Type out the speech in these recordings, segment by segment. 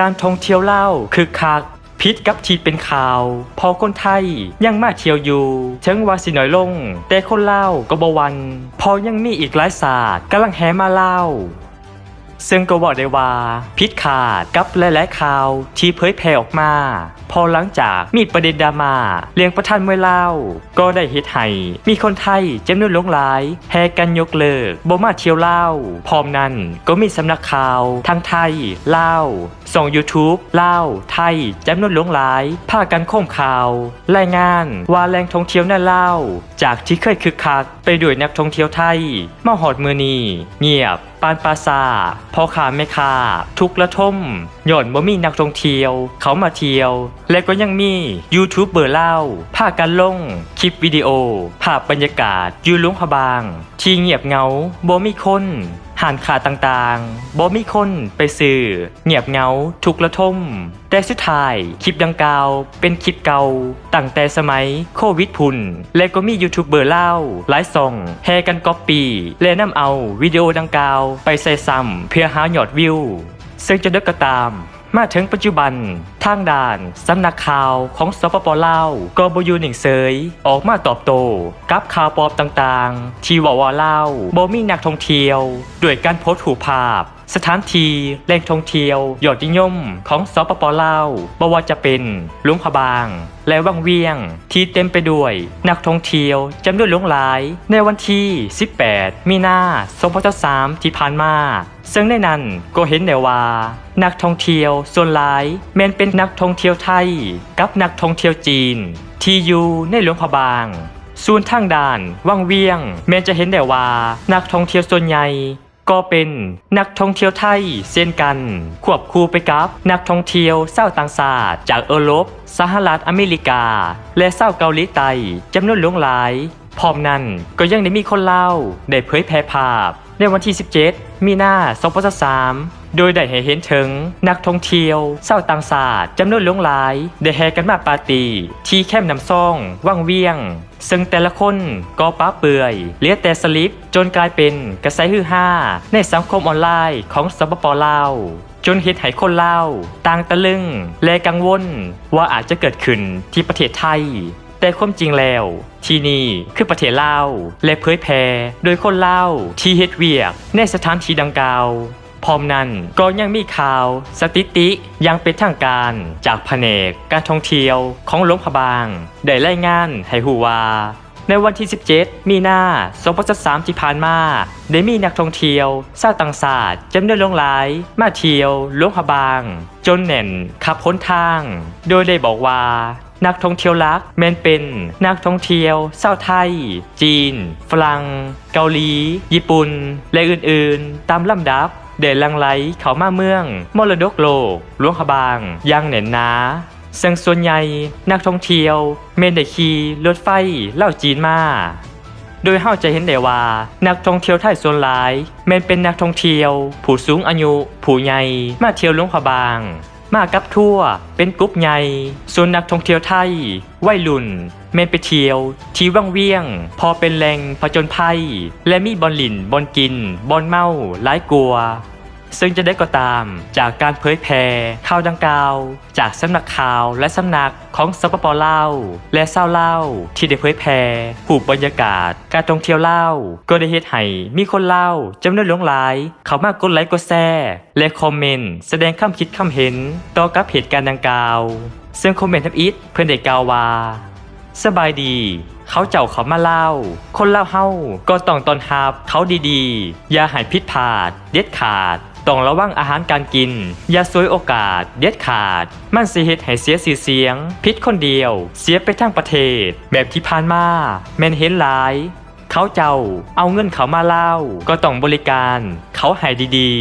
การท่องเที่ยวเล่าคือคักพิษกับทีเป็นข่าว พอคนไทยยังมาเที่ยวอยู่ถึงว่าสิน้อยลง แต่คนเล่าก็บวัน พอยังมีอีกหลายศาสตร์กำลังแห่มาเล่าซึ่งก็บอกได้ว่า พิษขาดกับหลายๆข่าวที่เผยแพร่ออกมา พอหลังจากมีประเด็นดราม่าเลี้ยงประธานมวยเล่า ก็ได้เฮ็ดให้มีคนไทยจำนวนหลงหลายแห่กันยกเลิกบ่มาเที่ยวเล่า พร้อมนั้นก็มีสำนักข่าวทั้งไทยเล่า ส่ง YouTube เล่าวไทยจำนวนหลงหลายพากันโค้มข่าว รายงานว่าแหล่งท่องเที่ยวน่าเล่าวจากที่เคยคึกคัก ไปด้วยนักท่องเที่ยวไทยมาหอดมือนีเงียบปานปราซาพ่อค้าแม่ค้าทุกระทมหย่อนบ่มีนักท่องเที่ยว เขามาเที่ยว และก็ยังมียูทูบเบอร์เล่าพากันลง คลิปวิดีโอ ภาพบรรยากาศยูลุงพะบาง ที่เงียบเงาบ่มีคน ห่านขาต่างๆบ่มีคนไปสื่อเงียบเงา ทุกระทม แต่สุดท้ายคลิปดังกล่าว เป็นคลิปเก่าตั้งแต่สมัยโควิดพุ่น และก็มียูทูบเบอร์เล่าหลายส่องแฮกันก๊อปปี้และนำเอาวิดีโอดังกล่าว ไปใส่ซ้ำเพื่อหายอดวิวซึ่งจะเด็กก็ตาม มาถึงปัจจุบัน ทางด่านสำนักข่าวของสปปลาวกบยูหนิงเซยออกมาตอบโต้กับข่าวปลอมต่างๆ ที่ว่าว่าเล่าวบ่มีนักท่องเที่ยว ด้วยการโพสต์ถูกภาพ สถานที่แหล่งท่องเที่ยวยอดนิยมของสปปลาวบ่ว่าจะเป็นหลุงพะบาง และวังเวียง ที่เต็มไปด้วย นักท่องเที่ยวจำนวนหลงหลาย ในวันที่ 18 มีนา2023ที่ผ่านมา ซึ่งในนั้นก็เห็นได้ว่า นักท่องเที่ยวส่วนหลายแม้นเป็นนักท่องเที่ยวไทย กับนักท่องเที่ยวจีน ที่อยู่ในหลวงพะบางส่วนทางด่าน วังเวียง แม้นจะเห็นได้ว่านักท่องเที่ยวส่วนใหญ่ ก็เป็นนักท่องเที่ยวไทยเช่นกัน ควบคู่ไปกับนักท่องเที่ยวเศร้าวต่างชาติจากเอโรปสหรัฐอเมริกา และเศร้าวเกาหลีใต้จำนวนหลวงหลาย พร้อมนั้นก็ยังได้มีคนเล่าได้เผยแพร่ภาพ ในวันที่ 17 มีนา 2023 โดยได้ให้เห็นถึงนักท่องเที่ยวเศร้าวต่างชาติจำนวนหลวงหลาย ได้แห่กันมาปาร์ตี้ที่แคมป์น้ำซ่องว่างเวียง ซึ่งแต่ละคนก็ป้าเปื่อยเหลือแต่สลิปจนกลายเป็นกระแสฮือฮาในสังคมออนไลน์ของสปปลาวจนเห็นให้คนเล่าต่างตะลึง และกังวล ว่าอาจจะเกิดขึ้นที่ประเทศไทย แต่ความจริงแล้ว ที่นี่คือประเทศลาวและเผยแพร่โดยคนเล่าที่เฮ็ดเวียกในสถานที่ดังกล่าว พร้อมนั้นก็ยังมีข่าว สถิติยังเป็นทางการจากแผนกการท่องเที่ยวของหลวงพะบาง ได้รายงานให้หูว่าในวันที่ 17 มีนา2023ที่ผ่านมา ได้มีนักท่องเที่ยวชาวต่างชาติจำนวนหลงหลาย มาเที่ยวลวงพะบาง จนแน่นขับพ้นทาง โดยได้บอกว่า นักท่องเที่ยวลักแมนเป็นนักท่องเที่ยวชาวไทย จีน ฝรั่ง เกาหลี ญี่ปุ่น และอื่นๆ ตามลำดับ เดลังไลเขามาเมือง มรดกโลกหลวงขบางยังเหน็นนาซึ่งส่วนใหญ่นักท่องเที่ยว เมนเดคีรถไฟเล่าจีนมาโดยเฮาจะเห็นได้ว่า นักท่องเที่ยวไทยส่วนหลายแม้นเป็นนักท่องเที่ยว ผู้สูงอายุ ผู้ใหญ่มาเที่ยวหลวงพะบาง มากับทัวร์เป็นกรุ๊ปใหญ่ส่วนนักท่องเที่ยวไทยวัยรุ่นเมนไปเที่ยว ที่ว่างเวียง พอเป็นแรงผจญภัย และมีบอลลินบอลกินบอลเมาหลายกลัว ซึ่งจะได้ก็ตามจากการเผยแพร่ข่าวดังกล่าว จากสำนักข่าวและสำนักของสปปลาและเศร้าเล่า ที่ได้เผยแพร่ผูกบรรยากาศ การท่องเที่ยวเล่า ก็ได้เฮ็ดให้มีคนเล่าจำนวนหลงหลาย เขามากดไลค์กดแชร์และคอมเมนต์แสดงความคิดความเห็น ต่อกับเหตุการณ์ดังกล่าว ซึ่งคอมเมนต์ทับอิทเพื่อนได้กล่าวว่าสบายดี เขาเจ้าเขามาเล่า คนเล่าเฮาก็ต้องตอนฮับเขาดีๆ อย่าหายพิษผาด เด็ดขาด ต้องระวังอาหารการกิน อย่าซวยโอกาส เด็ดขาด มันสิเฮ็ดให้เสียสีเสียง พิษคนเดียว เสียไปทั้งประเทศ แบบที่ผ่านมาแม่นเห็นหลาย เขาเจ้าเอาเงินเขามาเล่า ก็ต้องบริการ เขาให้ดี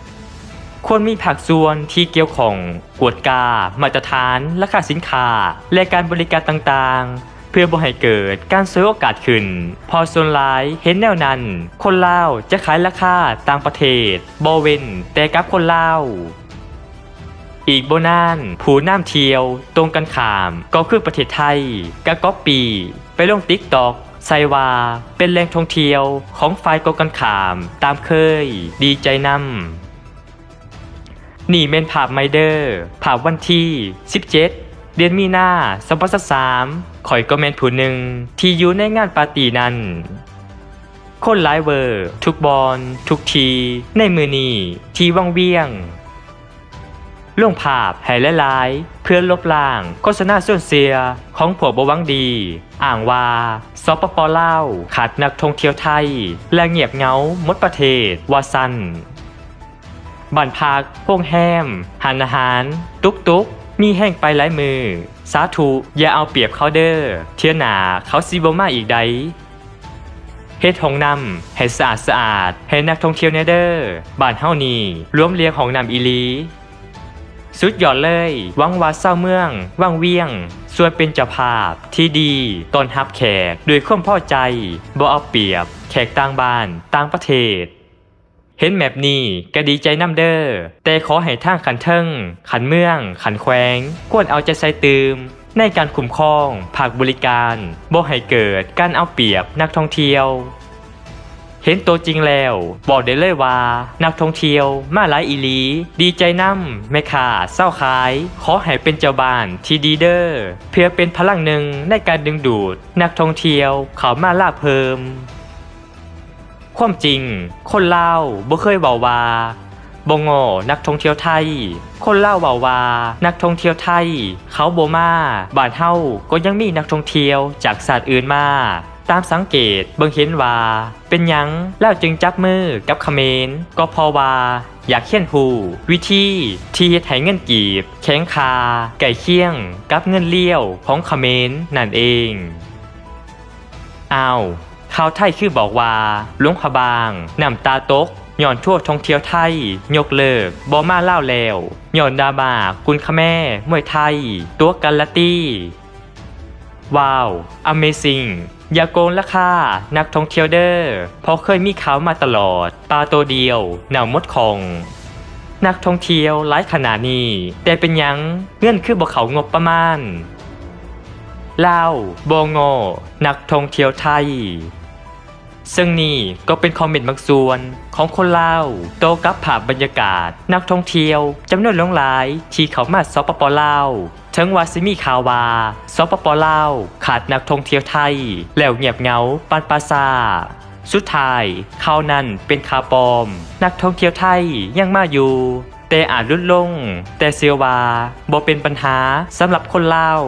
ๆ ควรมีผักส่วนที่เกี่ยวของกวดกา มาตรฐานราคาสินค้าและการบริการต่างๆ พื่อบ่ให้เกิดการซื้อโอกาสขึ้น พอส่วนหลายเห็นแนวนั้น คนลาวจะขายราคาต่างประเทศบอเวนแต่กับคนลาวอีกโบนาน ผู้น้ำเที่ยว ตรงกันขามก็คือประเทศไทยกะก๊อปปี ไปลงติ๊กตอกไซวา เป็นแรงท่องเที่ยวของฝ่ายกกันขามตามเคย ดีใจนำนี่เมนภาพไมเดอร์ภาพวันที่ 17 เดือนมีนา 2023 คอยก็แม่นผู้หนึ่งที่อยู่ในงานปาร์ตี้นั้นคนหลายเวอร์ ทุกบอลทุกที ในมือนี้ที่ว่างเวียงลงภาพให้ละลาย เพื่อลบล้างโฆษณาส่วนเสียของผัวบวังดี อ่างว่าสปปเล่าขาดนักท่องเที่ยวไทย และเงียบเงามดประเทศวาซันบ้านพักพฮงแฮมหันอาหาร ตุกตุก มีแห้งไปหลายมือ สาธุอย่าเอาเปรียบเขาเด้อเทียนาเขาซีบมาอีกใดเฮ็ดห้องน้ำให้สะอาดสะอาดให้นักท่องเที่ยวแนเดอร์บ้านเฮานี่รวมเรียงห้องน้ำอีลี สุดยอดเลยวังวาเศร้าเมือง ว่างเวียง ส่วนเป็นเจ้าภาพที่ดีตอนรับแขกด้วยความพอใจบ่เอาเปรียบ แขกต่างบ้าน ต่างประเทศ เห็นแบบนี้ก็ดีใจน้ำเด้อแต่ขอให้ทางขันเทิง ขันเมือง ขันแขวงควรเอาใจใส่ตืม ในการคุ้มครองภาคบริการบ่ให้เกิดการเอาเปรียบนักท่องเที่ยว เห็นตัวจริงแล้ว บอกได้เลยว่า นักท่องเที่ยวมาหลายอีลี ดีใจนำแม่ค้าเศร้าขาย ขอให้เป็นเจ้าบ้านที่ดีเด้อเพื่อเป็นพลังหนึ่งในการดึงดูด นักท่องเที่ยวเขามาล่าเพิ่ม ความจริง คนลาวบ่เคยเบาว่าบ่งอนักท่องเที่ยวไทย คนเล่าวเบาว่า นักท่องเที่ยวไทย เขาบ่มาบ้านเฮาก็ยังมีนักท่องเที่ยวจากศาสตร์อื่นมา ตามสังเกตเบิ่งเห็นว่า เป็นหยังแล้วจึงจับมือกับเขมรก็พอว่า อยากเขียนหูวิธีที่เฮ็ดให้เงินกีบ แข็งคา ไก่เคียง กับเงินเลี้ยวของเขมรนั่นเองอ้าว ข่าวไทยคือบอกว่าลวงพบางน้ำตาตกย้อนทั่วท่องเที่ยวไทย ยกเลิกบอมาเล่าแล้วย้อนดาบากุนขแม่ มวยไทย ตัวกันละตี้ ว้าว Amazing อย่าโกงราคานักท่องเที่ยวเด้อเพราะเคยมีข่าวมาตลอด ปลาตัวเดียวหนาวมดของ นักท่องเที่ยวหลายขนาดนี้ แต่เป็นยังเงื่อนคือบ่เขางบประมาณเล่าวโบโงนักท่องเที่ยวไทย ซึ่งนี่ก็เป็นคอมเมนต์บางส่วนของคนลาวโตกับภาพบรรยากาศ นักท่องเที่ยวจำนวนหลงหลาย ที่เขามาสปปลาวถึงวาสิมีข่าวว่าสปปลาวขาดนักท่องเที่ยวไทย แล้วเงียบเงาปานปาซาสุดท้ายข่าวนั้นเป็นข่าวปลอม นักท่องเที่ยวไทยยังมาอยู่ แต่อาจลดลง แต่เสียววาบ่เป็นปัญหาสำหรับคนลาว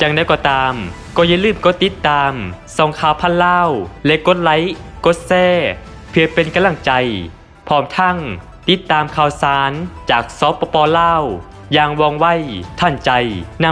จังได้ก็ตาม ก็อย่าลืมกดติดตามส่องข่าวพันเล่า และกดไลค์ กดแชร์เพื่อเป็นกำลังใจ พร้อมทั้งติดตามข่าวสารจากซอปปอลาอย่างว่องไวท่านใจน